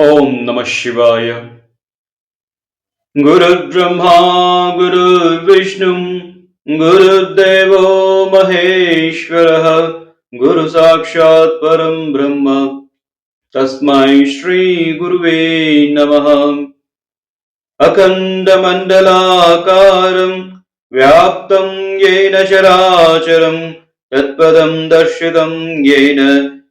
ॐ नमः शिवाय। गुरुर्ब्रह्मा गुरुर्विष्णुं गुरुर्देवो महेश्वरः गुरुसाक्षात् परं ब्रह्म। तस्मै श्रीगुरुवे नमः। अखण्डमण्डलाकारं व्याप्तं येन चराचरं तत्पदं दर्शितं येन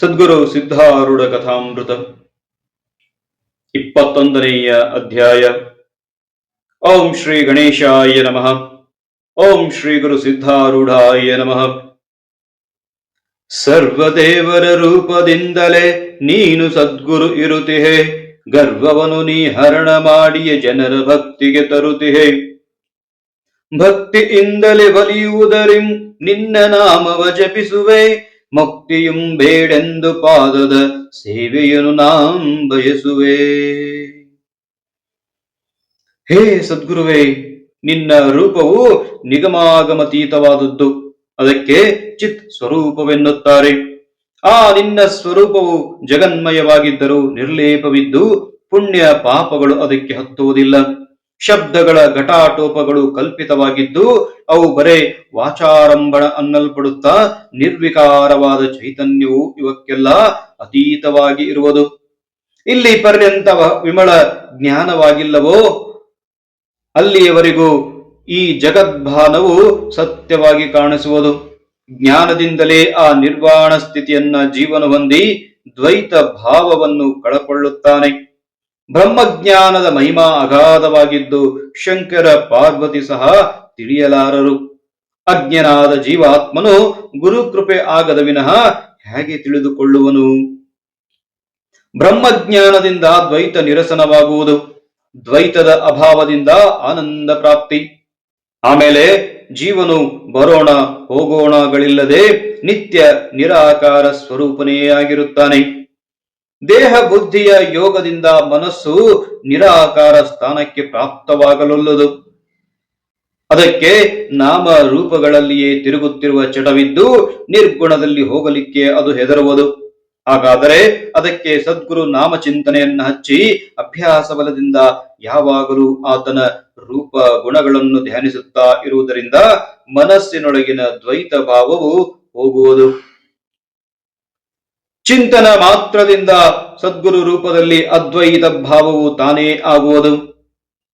ಸದ್ಗುರು ಸಿದ್ಧಾರೂಢ ಕಥಾಮೃತ. ಇಪ್ಪತ್ತೊಂದನೆಯ ಅಧ್ಯಾಯ. ಓಂ ಶ್ರೀ ಗಣೇಶಾಯ ನಮಃ. ಓಂ ಶ್ರೀ ಗುರು ಸಿದ್ಧಾರೂಢಾಯ ನಮಃ. ಸರ್ವದೇವರ ರೂಪದಿಂದಲೇ ನೀನು ಸದ್ಗುರು ಇರುತಿಹೆ. ಗರ್ವವನು ನೀ ಹರಣ ಮಾಡಿಯ ಜನರ ಭಕ್ತಿಗೆ ತರುತಿಹೆ. ಭಕ್ತಿಯಿಂದಲೇ ಬಲಿಯುವುದರಿಂ ನಿನ್ನ ನಾಮವ ಜಪಿಸುವೆ. ಮುಕ್ತಿಯುಂ ಬೇಡೆಂದು ಪಾದದ ಸೇವೆಯನ್ನು ನಾಂ ಬಯಸುವೆ. ಹೇ ಸದ್ಗುರುವೇ, ನಿನ್ನ ರೂಪವು ನಿಗಮಾಗಮತೀತವಾದದ್ದು. ಅದಕ್ಕೆ ಚಿತ್ ಸ್ವರೂಪವೆನ್ನುತ್ತಾರೆ. ಆ ನಿನ್ನ ಸ್ವರೂಪವು ಜಗನ್ಮಯವಾಗಿದ್ದರೂ ನಿರ್ಲೇಪವಿದ್ದು ಪುಣ್ಯ ಪಾಪಗಳು ಅದಕ್ಕೆ ಹತ್ತುವುದಿಲ್ಲ. ಶಬ್ದಗಳ ಘಟಾಟೋಪಗಳು ಕಲ್ಪಿತವಾಗಿದ್ದು, ಅವು ಬರೇ ವಾಚಾರಂಭಣ ಅನ್ನಲ್ಪಡುತ್ತಾ, ನಿರ್ವಿಕಾರವಾದ ಚೈತನ್ಯವು ಇವಕ್ಕೆಲ್ಲ ಅತೀತವಾಗಿ ಇರುವುದು. ಇಲ್ಲಿ ಪರ್ಯಂತ ವಿಮಳ ಜ್ಞಾನವಾಗಿಲ್ಲವೋ? ಅಲ್ಲಿಯವರೆಗೂ ಈ ಜಗದ್ಭಾನವು ಸತ್ಯವಾಗಿ ಕಾಣಿಸುವುದು. ಜ್ಞಾನದಿಂದಲೇ ಆ ನಿರ್ವಾಣ ಸ್ಥಿತಿಯನ್ನ ಜೀವನ ಹೊಂದಿ ದ್ವೈತ ಭಾವವನ್ನು ಕಳಕೊಳ್ಳುತ್ತಾನೆ. ಬ್ರಹ್ಮಜ್ಞಾನದ ಮಹಿಮಾ ಅಗಾಧವಾಗಿದ್ದು ಶಂಕರ, ಪಾರ್ವತಿ ಸಹ ತಿಳಿಯಲಾರರು. ಅಜ್ಞನಾದ ಜೀವಾತ್ಮನು ಗುರುಕೃಪೆ ಆಗದ ವಿನಃ ಹೇಗೆ ತಿಳಿದುಕೊಳ್ಳುವನು? ಬ್ರಹ್ಮಜ್ಞಾನದಿಂದ ದ್ವೈತ ನಿರಸನವಾಗುವುದು, ದ್ವೈತದ ಅಭಾವದಿಂದ ಆನಂದ ಪ್ರಾಪ್ತಿ. ಆಮೇಲೆ ಜೀವನು ಬರೋಣ ಹೋಗೋಣಗಳಿಲ್ಲದೆ ನಿತ್ಯ ನಿರಾಕಾರ ಸ್ವರೂಪನೇ ಆಗಿರುತ್ತಾನೆ. ದೇಹ ಬುದ್ಧಿಯ ಯೋಗದಿಂದ ಮನಸ್ಸು ನಿರಾಕಾರ ಸ್ಥಾನಕ್ಕೆ ಪ್ರಾಪ್ತವಾಗಲೊಲ್ಲದು. ಅದಕ್ಕೆ ನಾಮ ರೂಪಗಳಲ್ಲಿಯೇ ತಿರುಗುತ್ತಿರುವ ಚಟವಿದ್ದು ನಿರ್ಗುಣದಲ್ಲಿ ಹೋಗಲಿಕ್ಕೆ ಅದು ಹೆದರುವುದು. ಹಾಗಾದರೆ ಅದಕ್ಕೆ ಸದ್ಗುರು ನಾಮಚಿಂತನೆಯನ್ನು ಹಚ್ಚಿ ಅಭ್ಯಾಸ ಬಲದಿಂದ ಯಾವಾಗಲೂ ಆತನ ರೂಪ ಗುಣಗಳನ್ನು ಧ್ಯಾನಿಸುತ್ತಾ ಇರುವುದರಿಂದ ಮನಸ್ಸಿನೊಳಗಿನ ದ್ವೈತ ಭಾವವು ಹೋಗುವುದು. ಚಿಂತನ ಮಾತ್ರದಿಂದ ಸದ್ಗುರು ರೂಪದಲ್ಲಿ ಅದ್ವೈತ ಭಾವವು ತಾನೇ ಆಗುವುದು.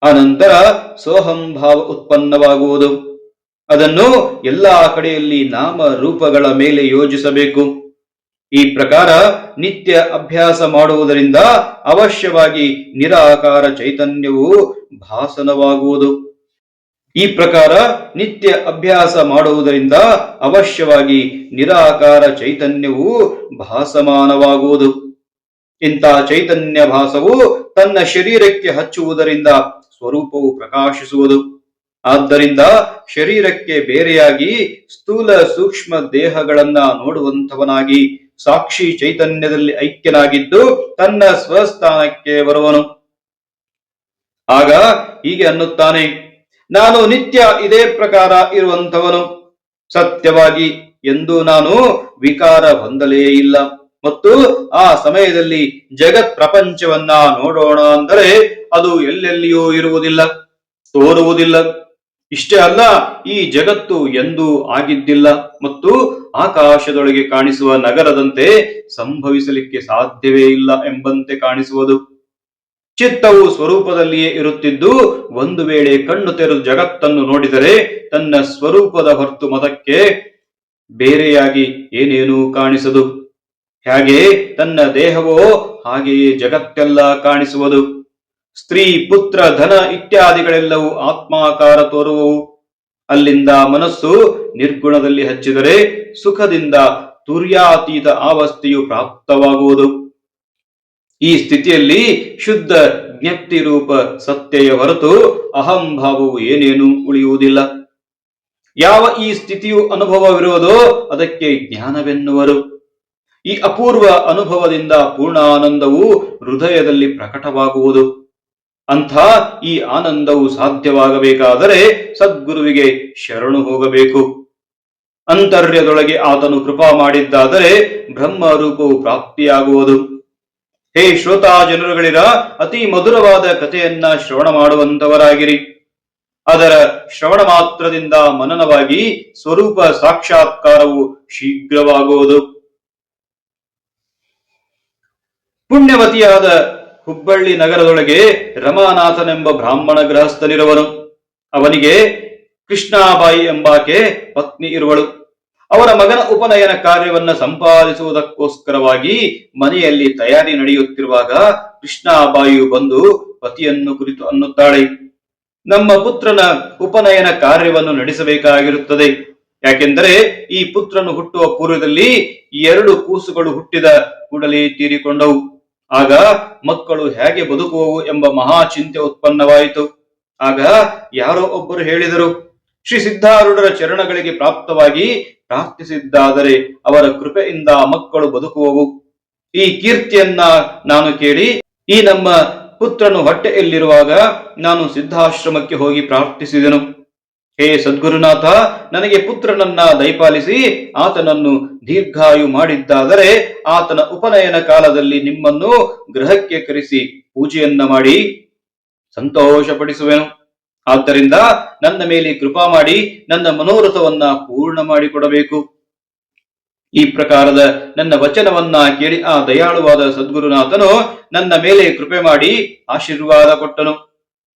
ಅನಂತರ ಸೋಹಂ ಭಾವ ಉತ್ಪನ್ನವಾಗುವುದು. ಅದನ್ನು ಎಲ್ಲಾ ಕಡೆಯಲ್ಲಿ ನಾಮ ರೂಪಗಳ ಮೇಲೆ ಯೋಜಿಸಬೇಕು. ಈ ಪ್ರಕಾರ ನಿತ್ಯ ಅಭ್ಯಾಸ ಮಾಡುವುದರಿಂದ ಅವಶ್ಯವಾಗಿ ನಿರಾಕಾರ ಚೈತನ್ಯವು ಭಾಸನವಾಗುವುದು. ಈ ಪ್ರಕಾರ ನಿತ್ಯ ಅಭ್ಯಾಸ ಮಾಡುವುದರಿಂದ ಅವಶ್ಯವಾಗಿ ನಿರಾಕಾರ ಚೈತನ್ಯವು ಭಾಸಮಾನವಾಗುವುದು. ಇಂಥ ಚೈತನ್ಯ ಭಾಸವು ತನ್ನ ಶರೀರಕ್ಕೆ ಹಚ್ಚುವುದರಿಂದ ಸ್ವರೂಪವು ಪ್ರಕಾಶಿಸುವುದು. ಆದ್ದರಿಂದ ಶರೀರಕ್ಕೆ ಬೇರೆಯಾಗಿ ಸ್ಥೂಲ ಸೂಕ್ಷ್ಮ ದೇಹಗಳನ್ನ ನೋಡುವಂಥವನಾಗಿ ಸಾಕ್ಷಿ ಚೈತನ್ಯದಲ್ಲಿ ಐಕ್ಯನಾಗಿದ್ದು ತನ್ನ ಸ್ವಸ್ಥಾನಕ್ಕೆ ಬರುವನು. ಆಗ ಹೀಗೆ ಅನ್ನುತ್ತಾನೆ. ನಾನು ನಿತ್ಯ ಇದೇ ಪ್ರಕಾರ ಇರುವಂಥವನು. ಸತ್ಯವಾಗಿ ಎಂದು ನಾನು ವಿಕಾರ ಹೊಂದಲೇ ಇಲ್ಲ. ಮತ್ತು ಆ ಸಮಯದಲ್ಲಿ ಜಗತ್ ಪ್ರಪಂಚವನ್ನ ನೋಡೋಣ ಅಂದರೆ ಅದು ಎಲ್ಲೆಲ್ಲಿಯೂ ಇರುವುದಿಲ್ಲ, ತೋರುವುದಿಲ್ಲ. ಇಷ್ಟೇ ಅಲ್ಲ, ಈ ಜಗತ್ತು ಎಂದೂ ಆಗಿದ್ದಿಲ್ಲ ಮತ್ತು ಆಕಾಶದೊಳಗೆ ಕಾಣಿಸುವ ನಗರದಂತೆ ಸಂಭವಿಸಲಿಕ್ಕೆ ಸಾಧ್ಯವೇ ಇಲ್ಲ ಎಂಬಂತೆ ಕಾಣಿಸುವುದು. ಚಿತ್ತವು ಸ್ವರೂಪದಲ್ಲಿಯೇ ಇರುತ್ತಿದ್ದು, ಒಂದು ವೇಳೆ ಕಣ್ಣು ತೆರೆದು ಜಗತ್ತನ್ನು ನೋಡಿದರೆ ತನ್ನ ಸ್ವರೂಪದ ಹೊರತು ಮತಕ್ಕೆ ಬೇರೆಯಾಗಿ ಏನೇನೂ ಕಾಣಿಸದು. ಹೇಗೆ? ತನ್ನ ದೇಹವೋ ಹಾಗೆಯೇ ಜಗತ್ತೆಲ್ಲ ಕಾಣಿಸುವುದು. ಸ್ತ್ರೀ, ಪುತ್ರ, ಧನ ಇತ್ಯಾದಿಗಳೆಲ್ಲವೂ ಆತ್ಮಾಕಾರ ತೋರುವವು. ಅಲ್ಲಿಂದ ಮನಸ್ಸು ನಿರ್ಗುಣದಲ್ಲಿ ಹಚ್ಚಿದರೆ ಸುಖದಿಂದ ತುರ್ಯಾತೀತ ಅವಸ್ಥೆಯು ಪ್ರಾಪ್ತವಾಗುವುದು. ಈ ಸ್ಥಿತಿಯಲ್ಲಿ ಶುದ್ಧ ಜ್ಞಪ್ತಿ ರೂಪ ಸತ್ಯೆಯ ಹೊರತು ಅಹಂಭಾವವು ಏನೇನು ಉಳಿಯುವುದಿಲ್ಲ. ಯಾವ ಈ ಸ್ಥಿತಿಯು ಅನುಭವವಿರುವುದೋ ಅದಕ್ಕೆ ಜ್ಞಾನವೆನ್ನುವರು. ಈ ಅಪೂರ್ವ ಅನುಭವದಿಂದ ಪೂರ್ಣ ಆನಂದವು ಹೃದಯದಲ್ಲಿ ಪ್ರಕಟವಾಗುವುದು. ಅಂಥ ಈ ಆನಂದವು ಸಾಧ್ಯವಾಗಬೇಕಾದರೆ ಸದ್ಗುರುವಿಗೆ ಶರಣು ಹೋಗಬೇಕು. ಅಂತರ್ಯದೊಳಗೆ ಆತನು ಕೃಪಾ ಮಾಡಿದ್ದಾದರೆ ಬ್ರಹ್ಮ ರೂಪವು ಪ್ರಾಪ್ತಿಯಾಗುವುದು. ಹೇ ಶ್ರೋತಾ ಜನರುಗಳಿರ, ಅತಿ ಮಧುರವಾದ ಕಥೆಯನ್ನ ಶ್ರವಣ ಮಾಡುವಂತವರಾಗಿರಿ. ಅದರ ಶ್ರವಣ ಮಾತ್ರದಿಂದ ಮನನವಾಗಿ ಸ್ವರೂಪ ಸಾಕ್ಷಾತ್ಕಾರವು ಶೀಘ್ರವಾಗುವುದು. ಪುಣ್ಯವತಿಯಾದ ಹುಬ್ಬಳ್ಳಿ ನಗರದೊಳಗೆ ರಮಾನಾಥನೆಂಬ ಬ್ರಾಹ್ಮಣ ಗೃಹಸ್ಥನಿರುವನು. ಅವನಿಗೆ ಕೃಷ್ಣಾಬಾಯಿ ಎಂಬಾಕೆ ಪತ್ನಿ ಇರುವಳು. ಅವರ ಮಗನ ಉಪನಯನ ಕಾರ್ಯವನ್ನ ಸಂಪಾದಿಸುವುದಕ್ಕೋಸ್ಕರವಾಗಿ ಮನೆಯಲ್ಲಿ ತಯಾರಿ ನಡೆಯುತ್ತಿರುವಾಗ ಕೃಷ್ಣಾಬಾಯಿಯು ಬಂದು ಪತಿಯನ್ನು ಕುರಿತು ಅನ್ನುತ್ತಾಳೆ. ನಮ್ಮ ಪುತ್ರನ ಉಪನಯನ ಕಾರ್ಯವನ್ನು ನಡೆಸಬೇಕಾಗಿರುತ್ತದೆ. ಯಾಕೆಂದರೆ ಈ ಪುತ್ರನು ಹುಟ್ಟುವ ಪೂರ್ವದಲ್ಲಿ ಎರಡು ಕೂಸುಗಳು ಹುಟ್ಟಿದ ಕೂಡಲೇ ತೀರಿಕೊಂಡವು. ಆಗ ಮಕ್ಕಳು ಹೇಗೆ ಬದುಕುವವು ಎಂಬ ಮಹಾ ಚಿಂತೆ ಉತ್ಪನ್ನವಾಯಿತು. ಆಗ ಯಾರೋ ಒಬ್ಬರು ಹೇಳಿದರು ಶ್ರೀ ಸಿದ್ಧಾರೂಢರ ಚರಣಗಳಿಗೆ ಪ್ರಾಪ್ತವಾಗಿ ಪ್ರಾರ್ಥಿಸಿದ್ದಾದರೆ ಅವರ ಕೃಪೆಯಿಂದ ಮಕ್ಕಳು ಬದುಕುವವು. ಈ ಕೀರ್ತಿಯನ್ನ ನಾನು ಕೇಳಿ, ಈ ನಮ್ಮ ಪುತ್ರನು ಹೊಟ್ಟೆಯಲ್ಲಿರುವಾಗ ನಾನು ಸಿದ್ಧಾಶ್ರಮಕ್ಕೆ ಹೋಗಿ ಪ್ರಾರ್ಥಿಸಿದೆನು. ಹೇ ಸದ್ಗುರುನಾಥ, ನನಗೆ ಪುತ್ರನನ್ನ ದಯಪಾಲಿಸಿ, ಆತನನ್ನು ದೀರ್ಘಾಯು ಮಾಡಿದ್ದಾದರೆ ಆತನ ಉಪನಯನ ಕಾಲದಲ್ಲಿ ನಿಮ್ಮನ್ನು ಗ್ರಹಕ್ಕೆ ಕರೆಸಿ ಪೂಜೆಯನ್ನ ಮಾಡಿ ಸಂತೋಷಪಡಿಸುವೆನು. ಆದ್ದರಿಂದ ನನ್ನ ಮೇಲೆ ಕೃಪಾ ಮಾಡಿ ನನ್ನ ಮನೋರಥವನ್ನ ಪೂರ್ಣ ಮಾಡಿಕೊಡಬೇಕು. ಈ ಪ್ರಕಾರದ ನನ್ನ ವಚನವನ್ನ ಕೇಳಿ ಆ ದಯಾಳುವಾದ ಸದ್ಗುರುನಾಥನು ನನ್ನ ಮೇಲೆ ಕೃಪೆ ಮಾಡಿ ಆಶೀರ್ವಾದ ಕೊಟ್ಟನು.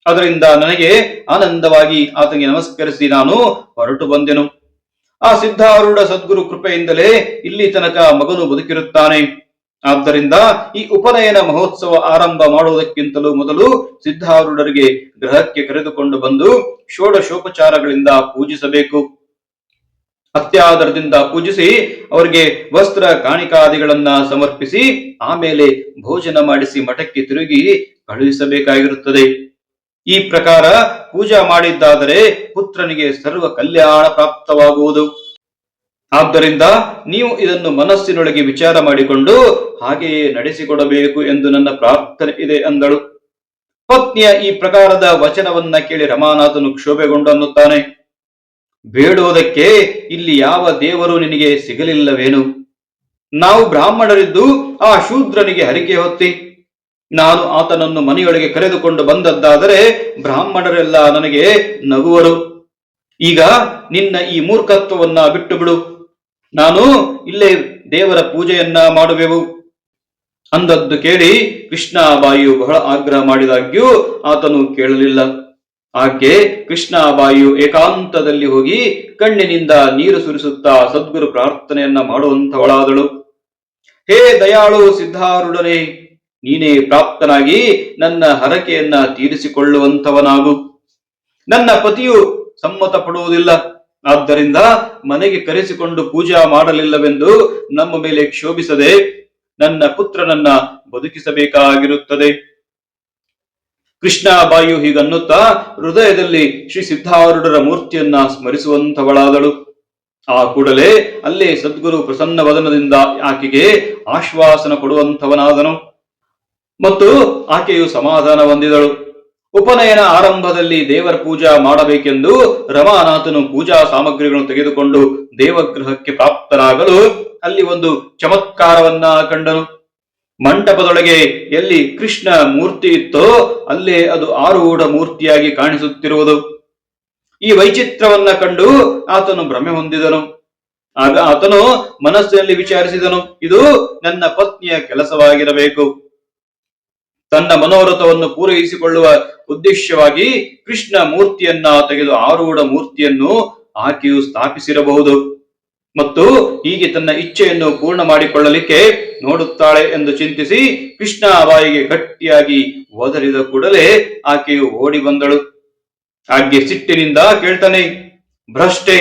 ಅದರಿಂದ ನನಗೆ ಆನಂದವಾಗಿ ಆತನಿಗೆ ನಮಸ್ಕರಿಸಿ ನಾನು ಹೊರಟು ಬಂದೆನು. ಆ ಸಿದ್ಧಾರೂಢ ಸದ್ಗುರು ಕೃಪೆಯಿಂದಲೇ ಇಲ್ಲಿ ತನಕ ಮಗನು ಬದುಕಿರುತ್ತಾನೆ. ಆದ್ದರಿಂದ ಈ ಉಪನಯನ ಮಹೋತ್ಸವ ಆರಂಭ ಮಾಡುವುದಕ್ಕಿಂತಲೂ ಮೊದಲು ಸಿದ್ಧಾರೂಢರಿಗೆ ಗೃಹಕ್ಕೆ ಕರೆದುಕೊಂಡು ಬಂದು ಷೋಡಶೋಪಚಾರಗಳಿಂದ ಪೂಜಿಸಬೇಕು. ಅತ್ಯಾದರದಿಂದ ಪೂಜಿಸಿ ಅವರಿಗೆ ವಸ್ತ್ರ ಕಾಣಿಕಾದಿಗಳನ್ನ ಸಮರ್ಪಿಸಿ ಆಮೇಲೆ ಭೋಜನ ಮಾಡಿಸಿ ಮಠಕ್ಕೆ ತಿರುಗಿ ಕಳುಹಿಸಬೇಕಾಗಿರುತ್ತದೆ. ಈ ಪ್ರಕಾರ ಪೂಜಾ ಮಾಡಿದ್ದಾದರೆ ಪುತ್ರನಿಗೆ ಸರ್ವ ಕಲ್ಯಾಣ ಪ್ರಾಪ್ತವಾಗುವುದು. ಆದ್ದರಿಂದ ನೀವು ಇದನ್ನು ಮನಸ್ಸಿನೊಳಗೆ ವಿಚಾರ ಮಾಡಿಕೊಂಡು ಹಾಗೆಯೇ ನಡೆಸಿಕೊಡಬೇಕು ಎಂದು ನನ್ನ ಪ್ರಾರ್ಥನೆ ಇದೆ ಅಂದಳು. ಪತ್ನಿಯ ಈ ಪ್ರಕಾರದ ವಚನವನ್ನ ಕೇಳಿ ರಮಾನಾಥನು ಕ್ಷೋಭೆಗೊಂಡನ್ನುತ್ತಾನೆ. ಬೇಡುವುದಕ್ಕೆ ಇಲ್ಲಿ ಯಾವ ದೇವರು ನಿನಗೆ ಸಿಗಲಿಲ್ಲವೇನು? ನಾವು ಬ್ರಾಹ್ಮಣರಿದ್ದು ಆ ಶೂದ್ರನಿಗೆ ಹರಿಕೆ ಹೊತ್ತಿ. ನಾನು ಆತನನ್ನು ಮನೆಯೊಳಗೆ ಕರೆದುಕೊಂಡು ಬಂದದ್ದಾದರೆ ಬ್ರಾಹ್ಮಣರೆಲ್ಲ ನನಗೆ ನಗುವರು. ಈಗ ನಿನ್ನ ಈ ಮೂರ್ಖತ್ವವನ್ನ ಬಿಟ್ಟು ಬಿಡು ನಾನು ಇಲ್ಲೇ ದೇವರ ಪೂಜೆಯನ್ನ ಮಾಡುವೆವು. ಅಂದದ್ದು ಕೇಳಿ ಕೃಷ್ಣಾಬಾಯಿಯು ಬಹಳ ಆಗ್ರಹ ಮಾಡಿದಾಗ್ಯೂ ಆತನು ಕೇಳಲಿಲ್ಲ. ಆಕೆ ಕೃಷ್ಣಾಬಾಯಿಯು ಏಕಾಂತದಲ್ಲಿ ಹೋಗಿ ಕಣ್ಣಿನಿಂದ ನೀರು ಸುರಿಸುತ್ತಾ ಸದ್ಗುರು ಪ್ರಾರ್ಥನೆಯನ್ನ ಮಾಡುವಂಥವಳಾದಳು. ಹೇ ದಯಾಳು ಸಿದ್ಧಾರುಡನೆ ನೀನೇ ಪ್ರಾಪ್ತನಾಗಿ ನನ್ನ ಹರಕೆಯನ್ನ ತೀರಿಸಿಕೊಳ್ಳುವಂಥವನಾಗು. ನನ್ನ ಪತಿಯು ಸಮ್ಮತ ಪಡುವುದಿಲ್ಲ ಆದ್ದರಿಂದ ಮನೆಗೆ ಕರೆಸಿಕೊಂಡು ಪೂಜಾ ಮಾಡಲಿಲ್ಲವೆಂದು ನಮ್ಮ ಮೇಲೆ ಕ್ಷೋಭಿಸದೆ ನನ್ನ ಪುತ್ರನನ್ನ ಬದುಕಿಸಬೇಕಾಗಿರುತ್ತದೆ. ಕೃಷ್ಣಾಬಾಯಿಯು ಹೀಗನ್ನುತ್ತಾ ಹೃದಯದಲ್ಲಿ ಶ್ರೀ ಸಿದ್ಧಾರೂಢರ ಮೂರ್ತಿಯನ್ನ ಸ್ಮರಿಸುವಂತವಳಾದಳು ಆ ಕೂಡಲೇ ಅಲ್ಲೇ ಸದ್ಗುರು ಪ್ರಸನ್ನ ವದನದಿಂದ ಆಕೆಗೆ ಆಶ್ವಾಸನ ಕೊಡುವಂಥವನಾದನು. ಮತ್ತು ಆಕೆಯು ಸಮಾಧಾನ ಹೊಂದಿದಳು. ಉಪನಯನ ಆರಂಭದಲ್ಲಿ ದೇವರ ಪೂಜಾ ಮಾಡಬೇಕೆಂದು ರಮಾನಾಥನು ಪೂಜಾ ಸಾಮಗ್ರಿಗಳನ್ನು ತೆಗೆದುಕೊಂಡು ದೇವಗೃಹಕ್ಕೆ ಪ್ರಾಪ್ತನಾಗಲು ಅಲ್ಲಿ ಒಂದು ಚಮತ್ಕಾರವನ್ನ ಕಂಡನು. ಮಂಟಪದೊಳಗೆ ಎಲ್ಲಿ ಕೃಷ್ಣ ಮೂರ್ತಿ ಇತ್ತೋ ಅಲ್ಲೇ ಅದು ಆರೂಢ ಮೂರ್ತಿಯಾಗಿ ಕಾಣಿಸುತ್ತಿರುವುದು. ಈ ವೈಚಿತ್ರವನ್ನ ಕಂಡು ಆತನು ಭ್ರಮೆ ಹೊಂದಿದನು. ಆಗ ಆತನು ಮನಸ್ಸಿನಲ್ಲಿ ವಿಚಾರಿಸಿದನು, ಇದು ನನ್ನ ಪತ್ನಿಯ ಕೆಲಸವಾಗಿರಬೇಕು. ತನ್ನ ಮನೋರಥವನ್ನು ಪೂರೈಸಿಕೊಳ್ಳುವ ಉದ್ದೇಶವಾಗಿ ಕೃಷ್ಣ ಮೂರ್ತಿಯನ್ನ ತೆಗೆದು ಆರೂಢ ಮೂರ್ತಿಯನ್ನು ಆಕೆಯು ಸ್ಥಾಪಿಸಿರಬಹುದು. ಮತ್ತು ಹೀಗೆ ತನ್ನ ಇಚ್ಛೆಯನ್ನು ಪೂರ್ಣ ಮಾಡಿಕೊಳ್ಳಲಿಕ್ಕೆ ನೋಡುತ್ತಾಳೆ ಎಂದು ಚಿಂತಿಸಿ ಕೃಷ್ಣ ಬಾಯಿಗೆ ಗಟ್ಟಿಯಾಗಿ ಒದರಿದ ಕೂಡಲೇ ಆಕೆಯು ಓಡಿ ಬಂದಳು. ಆಕೆ ಸಿಟ್ಟಿನಿಂದ ಕೇಳ್ತಾನೆ, ಭ್ರಷ್ಟೆ,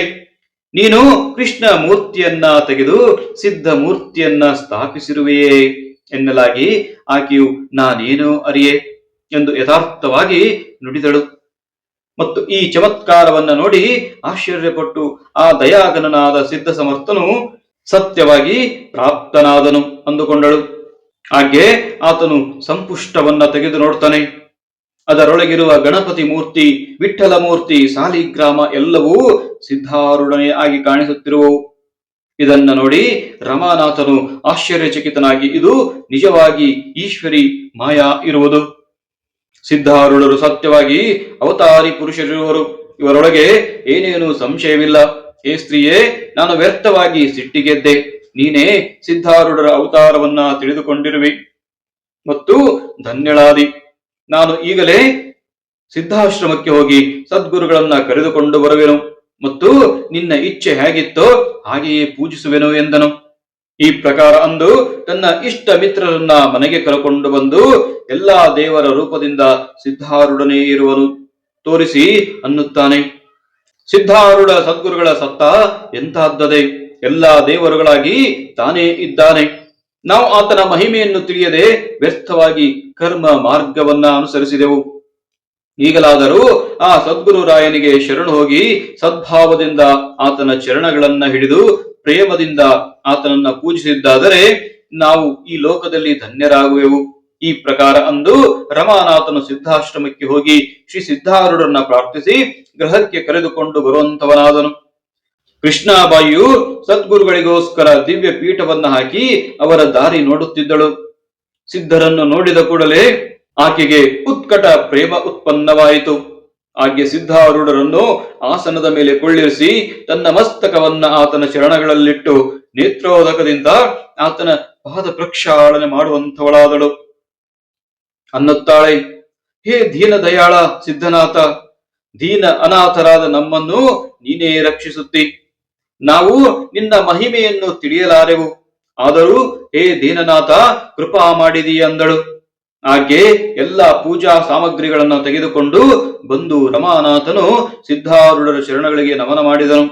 ನೀನು ಕೃಷ್ಣ ಮೂರ್ತಿಯನ್ನ ತೆಗೆದು ಸಿದ್ಧ ಮೂರ್ತಿಯನ್ನ ಸ್ಥಾಪಿಸಿರುವೆಯೇ? ಎನ್ನಲಾಗಿ, ಆಕೆಯು, ನಾನೇನು ಅರಿಯೆ? ಎಂದು ಯಥಾರ್ಥವಾಗಿ ನುಡಿದಳು. ಮತ್ತು ಈ ಚಮತ್ಕಾರವನ್ನು ನೋಡಿ ಆಶ್ಚರ್ಯಪಟ್ಟು ಆ ದಯಾಗನನಾದ ಸಿದ್ಧ ಸಮರ್ಥನು ಸತ್ಯವಾಗಿ ಪ್ರಾಪ್ತನಾದನು ಅಂದುಕೊಂಡಳು. ಹಾಗೆ ಆತನು ಸಂಪುಷ್ಟವನ್ನ ತೆಗೆದು ನೋಡ್ತಾನೆ. ಅದರೊಳಗಿರುವ ಗಣಪತಿ ಮೂರ್ತಿ ವಿಠ್ಠಲ ಮೂರ್ತಿ, ಸಾಲಿಗ್ರಾಮ ಎಲ್ಲವೂ ಸಿದ್ಧಾರೂಢನೆ ಆಗಿ ಕಾಣಿಸುತ್ತಿರುವವು. ಇದನ್ನ ನೋಡಿ ರಮಾನಾಥನು ಆಶ್ಚರ್ಯಚಕಿತನಾಗಿ, ಇದು ನಿಜವಾಗಿ ಈಶ್ವರಿ ಮಾಯಾ ಇರುವುದು. ಸಿದ್ಧಾರೂಢರು ಸತ್ಯವಾಗಿ ಅವತಾರಿ ಪುರುಷರಿರುವರು ಇವರೊಳಗೆ ಏನೇನು ಸಂಶಯವಿಲ್ಲ. ಹೇ ಸ್ತ್ರೀಯೇ, ನಾನು ವ್ಯರ್ಥವಾಗಿ ಸಿಟ್ಟಿಗೆದ್ದೆ. ನೀನೇ ಸಿದ್ಧಾರುಡರ ಅವತಾರವನ್ನ ತಿಳಿದುಕೊಂಡಿರುವೆ. ಮತ್ತು ಧನ್ಯಳಾದಿ. ನಾನು ಈಗಲೇ ಸಿದ್ಧಾಶ್ರಮಕ್ಕೆ ಹೋಗಿ ಸದ್ಗುರುಗಳನ್ನ ಕರೆದುಕೊಂಡು ಬರುವೆನು. ಮತ್ತು ನಿನ್ನ ಇಚ್ಛೆ ಹೇಗಿತ್ತೋ ಹಾಗೆಯೇ ಪೂಜಿಸುವೆನು ಎಂದನು. ಈ ಪ್ರಕಾರ ಅಂದು ತನ್ನ ಇಷ್ಟ ಮಿತ್ರರನ್ನ ಮನೆಗೆ ಕರೆಕೊಂಡು ಬಂದು ಎಲ್ಲಾ ದೇವರ ರೂಪದಿಂದ ಸಿದ್ಧಾರೂಢನೇ ಇರುವನು. ತೋರಿಸಿ ಅನ್ನುತ್ತಾನೆ. ಸಿದ್ಧಾರೂಢ ಸದ್ಗುರುಗಳ ಸತ್ತ ಎಂತಹದ್ದದೆ? ಎಲ್ಲಾ ದೇವರುಗಳಾಗಿ ತಾನೇ ಇದ್ದಾನೆ. ನಾವು ಆತನ ಮಹಿಮೆಯನ್ನು ತಿಳಿಯದೆ ವ್ಯರ್ಥವಾಗಿ ಕರ್ಮ ಮಾರ್ಗವನ್ನ ಅನುಸರಿಸಿದೆವು. ಈಗಲಾದರೂ ಆ ಸದ್ಗುರು ರಾಯನಿಗೆ ಶರಣು ಹೋಗಿ ಸದ್ಭಾವದಿಂದ ಆತನ ಚರಣಗಳನ್ನ ಹಿಡಿದು ಪ್ರೇಮದಿಂದ ಆತನನ್ನ ಪೂಜಿಸಿದ್ದಾದರೆ ನಾವು ಈ ಲೋಕದಲ್ಲಿ ಧನ್ಯರಾಗುವೆವು. ಈ ಪ್ರಕಾರ ಅಂದು ರಮಾನಾಥನು ಸಿದ್ಧಾಶ್ರಮಕ್ಕೆ ಹೋಗಿ ಶ್ರೀ ಸಿದ್ಧಾರೂಢರನ್ನ ಪ್ರಾರ್ಥಿಸಿ ಗ್ರಹಕ್ಕೆ ಕರೆದುಕೊಂಡು ಬರುವಂತವನಾದನು. ಕೃಷ್ಣಾಬಾಯಿಯು ಸದ್ಗುರುಗಳಿಗೋಸ್ಕರ ದಿವ್ಯ ಪೀಠವನ್ನ ಹಾಕಿ ಅವರ ದಾರಿ ನೋಡುತ್ತಿದ್ದಳು. ಸಿದ್ಧರನ್ನು ನೋಡಿದ ಕೂಡಲೇ ಆಕೆಗೆ ಉತ್ಕಟ ಪ್ರೇಮ ಉತ್ಪನ್ನವಾಯಿತು. ಆಕೆ ಸಿದ್ಧಾರೂಢರನ್ನು ಆಸನದ ಮೇಲೆ ಕುಳ್ಳಿರಿಸಿ ತನ್ನ ಮಸ್ತಕವನ್ನ ಆತನ ಶರಣಗಳಲ್ಲಿಟ್ಟು ನೇತ್ರೋದಕದಿಂದ ಆತನ ಪಾದ ಪ್ರಕ್ಷಾಳನೆ ಮಾಡುವಂಥವಳಾದಳು. ಅನ್ನುತ್ತಾಳೆ, ಹೇ ದೀನ ದಯಾಳ ಸಿದ್ಧನಾಥ, ದೀನ ಅನಾಥರಾದ ನಮ್ಮನ್ನು ನೀನೇ ರಕ್ಷಿಸುತ್ತಿ. ನಾವು ನಿನ್ನ ಮಹಿಮೆಯನ್ನು ತಿಳಿಯಲಾರೆವು. ಆದರೂ ಹೇ ದೀನನಾಥ, ಕೃಪಾ ಮಾಡಿದಿ ಅಂದಳು ಆಕೆ ಎಲ್ಲ ಪೂಜಾ ಸಾಮಗ್ರಿಗಳನ್ನು ತೆಗೆದುಕೊಂಡು ಬಂದು ರಮಾನಾಥನು ಸಿದ್ಧಾರೂಢರ ಶರಣಗಳಿಗೆ ನಮನ ಮಾಡಿದನು.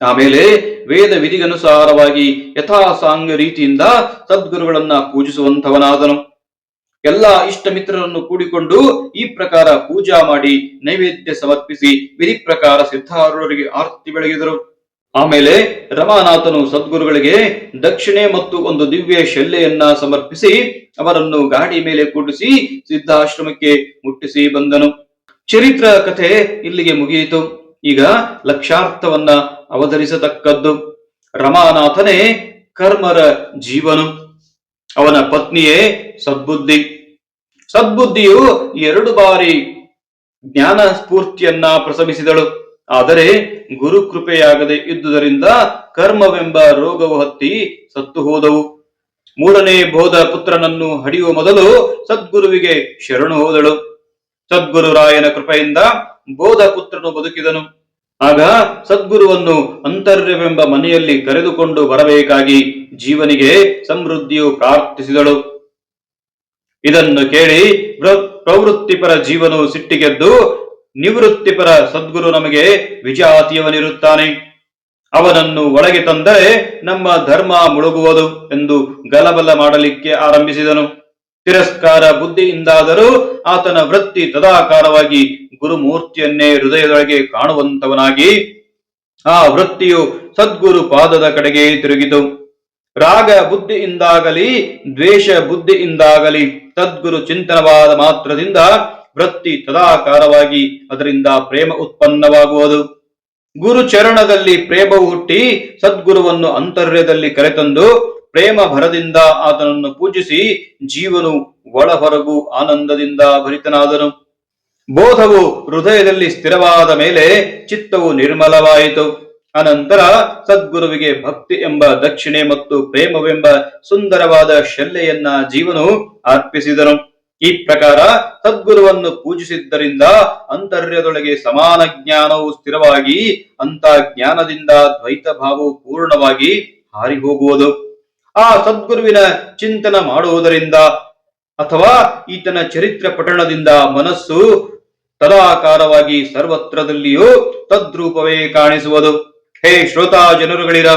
ಆಮೇಲೆ ವೇದ ವಿಧಿಗನುಸಾರವಾಗಿ ಯಥಾಸಾಂಗ ರೀತಿಯಿಂದ ಸದ್ಗುರುಗಳನ್ನ ಪೂಜಿಸುವಂತವನಾದನು ಎಲ್ಲ ಇಷ್ಟ ಮಿತ್ರರನ್ನು ಕೂಡಿಕೊಂಡು ಈ ಪ್ರಕಾರ ಪೂಜಾ ಮಾಡಿ ನೈವೇದ್ಯ ಸಮರ್ಪಿಸಿ ವಿಧಿ ಪ್ರಕಾರ ಸಿದ್ಧಾರೂಢರಿಗೆ ಆರತಿ ಬೆಳಗಿದರು. ಆಮೇಲೆ ರಮಾನಾಥನು ಸದ್ಗುರುಗಳಿಗೆ ದಕ್ಷಿಣೆ ಮತ್ತು ಒಂದು ದಿವ್ಯ ಶಲ್ಯೆಯನ್ನ ಸಮರ್ಪಿಸಿ ಅವರನ್ನು ಗಾಡಿ ಮೇಲೆ ಕೂಡಿಸಿ ಸಿದ್ಧಾಶ್ರಮಕ್ಕೆ ಮುಟ್ಟಿಸಿ ಬಂದನು. ಚರಿತ್ರ ಕಥೆ ಇಲ್ಲಿಗೆ ಮುಗಿಯಿತು. ಈಗ ಲಕ್ಷಾರ್ಥವನ್ನ ಅವತರಿಸತಕ್ಕದ್ದು ರಮಾನಾಥನೇ ಕರ್ಮರ ಜೀವನು. ಅವನ ಪತ್ನಿಯೇ ಸದ್ಬುದ್ಧಿ. ಸದ್ಬುದ್ಧಿಯು ಎರಡು ಬಾರಿ ಜ್ಞಾನ ಸ್ಫೂರ್ತಿಯನ್ನ ಪ್ರಸವಿಸಿದಳು. ಆದರೆ ಗುರು ಕೃಪೆಯಾಗದೆ ಇದ್ದುದರಿಂದ ಕರ್ಮವೆಂಬ ರೋಗವು ಹತ್ತಿ ಸತ್ತು ಹೋದವು. ಮೂರನೇ ಬೋಧ ಪುತ್ರನನ್ನು ಹಡಿಯುವ ಮೊದಲು ಸದ್ಗುರುವಿಗೆ ಶರಣು ಹೋದಳು. ಸದ್ಗುರುರಾಯನ ಕೃಪೆಯಿಂದ ಬೋಧ ಪುತ್ರನು ಬದುಕಿದನು. ಆಗ ಸದ್ಗುರುವನ್ನು ಅಂತರ್ಯವೆಂಬ ಮನೆಯಲ್ಲಿ ಕರೆದುಕೊಂಡು ಬರಬೇಕಾಗಿ ಜೀವನಿಗೆ ಸಮೃದ್ಧಿಯು ಪ್ರಾರ್ಥಿಸಿದಳು. ಇದನ್ನು ಕೇಳಿ ಪ್ರ- ಪ್ರವೃತ್ತಿಪರ ಜೀವನು ಸಿಟ್ಟಿಗೆದ್ದು ನಿವೃತ್ತಿಪರ ಸದ್ಗುರು ನಮಗೆ ವಿಜಾತಿಯವನಿರುತ್ತಾನೆ. ಅವನನ್ನು ಒಳಗೆ ತಂದರೆ ನಮ್ಮ ಧರ್ಮ ಮುಳುಗುವುದು ಎಂದು ಗಲಬಲ ಮಾಡಲಿಕ್ಕೆ ಆರಂಭಿಸಿದನು. ತಿರಸ್ಕಾರ ಬುದ್ಧಿಯಿಂದಾದರೂ ಆತನ ವೃತ್ತಿ ತದಾಕಾರವಾಗಿ ಗುರುಮೂರ್ತಿಯನ್ನೇ ಹೃದಯದೊಳಗೆ ಕಾಣುವಂತವನಾಗಿ ಆ ವೃತ್ತಿಯು ಸದ್ಗುರು ಪಾದದ ಕಡೆಗೆ ತಿರುಗಿತು. ರಾಗ ಬುದ್ಧಿಯಿಂದಾಗಲಿ ದ್ವೇಷ ಬುದ್ಧಿಯಿಂದಾಗಲಿ ಸದ್ಗುರು ಚಿಂತನವಾದ ಮಾತ್ರದಿಂದ ವೃತ್ತಿ ತದಾಕಾರವಾಗಿ ಅದರಿಂದ ಪ್ರೇಮ ಉತ್ಪನ್ನವಾಗುವುದು. ಗುರು ಚರಣದಲ್ಲಿ ಪ್ರೇಮವು ಹುಟ್ಟಿ ಸದ್ಗುರುವನ್ನು ಅಂತರ್ಯದಲ್ಲಿ ಕರೆತಂದು ಪ್ರೇಮ ಭರದಿಂದ ಆತನನ್ನು ಪೂಜಿಸಿ ಜೀವನು ಒಳ ಹೊರಗು ಆನಂದದಿಂದ ಭರಿತನಾದನು. ಬೋಧವು ಹೃದಯದಲ್ಲಿ ಸ್ಥಿರವಾದ ಮೇಲೆ ಚಿತ್ತವು ನಿರ್ಮಲವಾಯಿತು. ಅನಂತರ ಸದ್ಗುರುವಿಗೆ ಭಕ್ತಿ ಎಂಬ ದಕ್ಷಿಣೆ ಮತ್ತು ಪ್ರೇಮವೆಂಬ ಸುಂದರವಾದ ಶಲ್ಯೆಯನ್ನ ಜೀವನು ಅರ್ಪಿಸಿದನು. ಈ ಪ್ರಕಾರ ಸದ್ಗುರುವನ್ನು ಪೂಜಿಸಿದ್ದರಿಂದ ಅಂತರ್ಯದೊಳಗೆ ಸಮಾನ ಜ್ಞಾನವು ಸ್ಥಿರವಾಗಿ ಅಂತ ಜ್ಞಾನದಿಂದ ದ್ವೈತ ಭಾವವು ಪೂರ್ಣವಾಗಿ ಹಾರಿ ಹೋಗುವುದು ಆ ಸದ್ಗುರುವಿನ ಚಿಂತನ ಮಾಡುವುದರಿಂದ ಅಥವಾ ಈತನ ಚರಿತ್ರ ಪಠಣದಿಂದ ಮನಸ್ಸು ತದಾಕಾರವಾಗಿ ಸರ್ವತ್ರದಲ್ಲಿಯೂ ತದ್ರೂಪವೇ ಕಾಣಿಸುವುದು. ಹೇ ಶ್ರೋತಾ ಜನರುಗಳಿರ,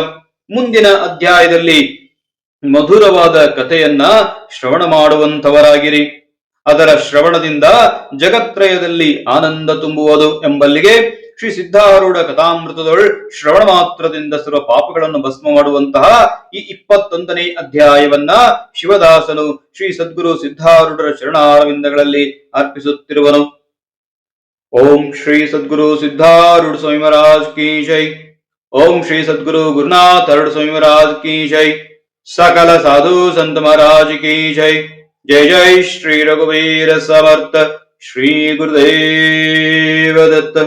ಮುಂದಿನ ಅಧ್ಯಾಯದಲ್ಲಿ ಮಧುರವಾದ ಕಥೆಯನ್ನ ಶ್ರವಣ ಮಾಡುವಂತವರಾಗಿರಿ ಅದರ ಶ್ರವಣದಿಂದ ಜಗತ್ರಯದಲ್ಲಿ ಆನಂದ ತುಂಬುವುದು ಎಂಬಲ್ಲಿಗೆ ಶ್ರೀ ಸಿದ್ಧಾರೂಢ ಕಥಾಮೃತದೊಳ್ ಶ್ರವಣ ಮಾತ್ರದಿಂದ ಸರ್ವ ಪಾಪಗಳನ್ನು ಭಸ್ಮ ಮಾಡುವಂತಹ ಈ ಇಪ್ಪತ್ತೊಂದನೇ ಅಧ್ಯಾಯವನ್ನ ಶಿವದಾಸನು ಶ್ರೀ ಸದ್ಗುರು ಸಿದ್ಧಾರೂಢರ ಶರಣಾರವಿಂದಗಳಲ್ಲಿ ಅರ್ಪಿಸುತ್ತಿರುವನು. ಓಂ ಶ್ರೀ ಸದ್ಗುರು ಸಿದ್ಧಾರೂಢ ಸ್ವಾಮಿ ಮಹಾರಾಜ್ ಕಿ ಓಂ ಶ್ರೀ ಸದ್ಗುರು ಗುರುನಾಥ ಸ್ವಾಮಿ ಮಹಾರಾಜ್ ಕಿ ಸಕಲ ಸಾಧು ಸಂತ ಮಹಾರಾಜ್ ಕಿ जय जय श्री रघुवीर समर्थ श्री गुरुदेव दत्त